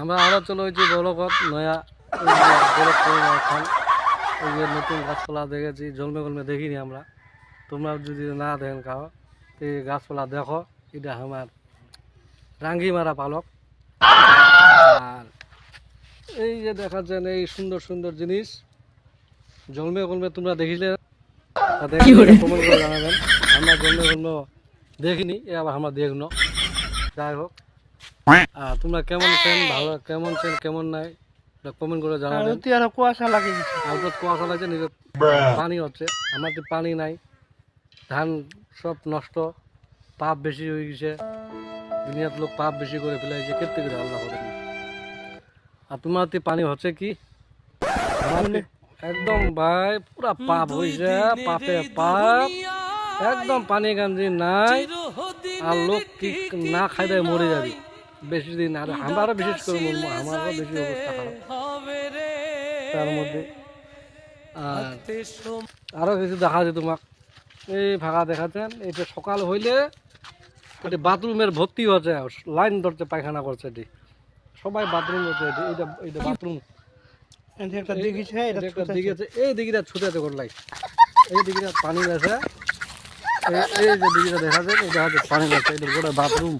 আমরা আরও চলে হয়েছি বলকত নয়া ওই যে খান। ওই যে নতুন গাছপালা দেখেছি জন্মে জন্মে দেখিনি আমরা। তোমরা যদি না দেখেন খাও তো এই গাছপালা দেখো এটা আমার রাঙ্গি মারা পালক। আর এই যে দেখাচ্ছেন এই সুন্দর সুন্দর জিনিস। জন্মে জন্মে তোমরা দেখিলে কমেন্ট করে জানাবেন। আমরা জন্মে জন্ম দেখিনি এ আবার আমরা দেখনো যাই হোক। আর তোমরা কেমন চেন ভালো কেমন চেন কেমন নাই? কমেন্ট করে জানাবেন অতি আর কুয়াশা লাগে। গেছে তারপর কুয়াশা লাগছে নিজের পানি হচ্ছে। আমার তো পানি নাই। ধান সব নষ্ট পাপ বেশি হয়ে গেছে। দুনিয়াত লোক পাপ বেশি করে ফেলাইছে কেটে করে আল্লাহ করে? আর তোমার তো পানি হচ্ছে কি? একদম ভাই পুরা পাপ হয়েছে পাপে পাপ। একদম পানি গাঞ্জি নাই। আর লোক কি না খাই দেয় মরে যাবে। বেশি দিন আর আমারও বিশেষ করে আমারও বেশি অবস্থা খারাপ। তার মধ্যে আর আরও কিছু দেখা যায় তোমাক। এই ফাঁকা দেখাচ্ছেন এটা সকাল হইলে এটা বাথরুমের ভর্তি হচ্ছে লাইন ধরছে পায়খানা করছে এটি। সবাই বাথরুম হচ্ছে এটি এইটা এইটা বাথরুম। এখানে একটা দিঘিছে এটা একটা দিকে আছে। এই ছুটাতে করলাই এই দিকেটা পানি আছে এই এই যে দিকেটা দেখা যায় এটা হচ্ছে পানি আছে এটা গোটা বাথরুম।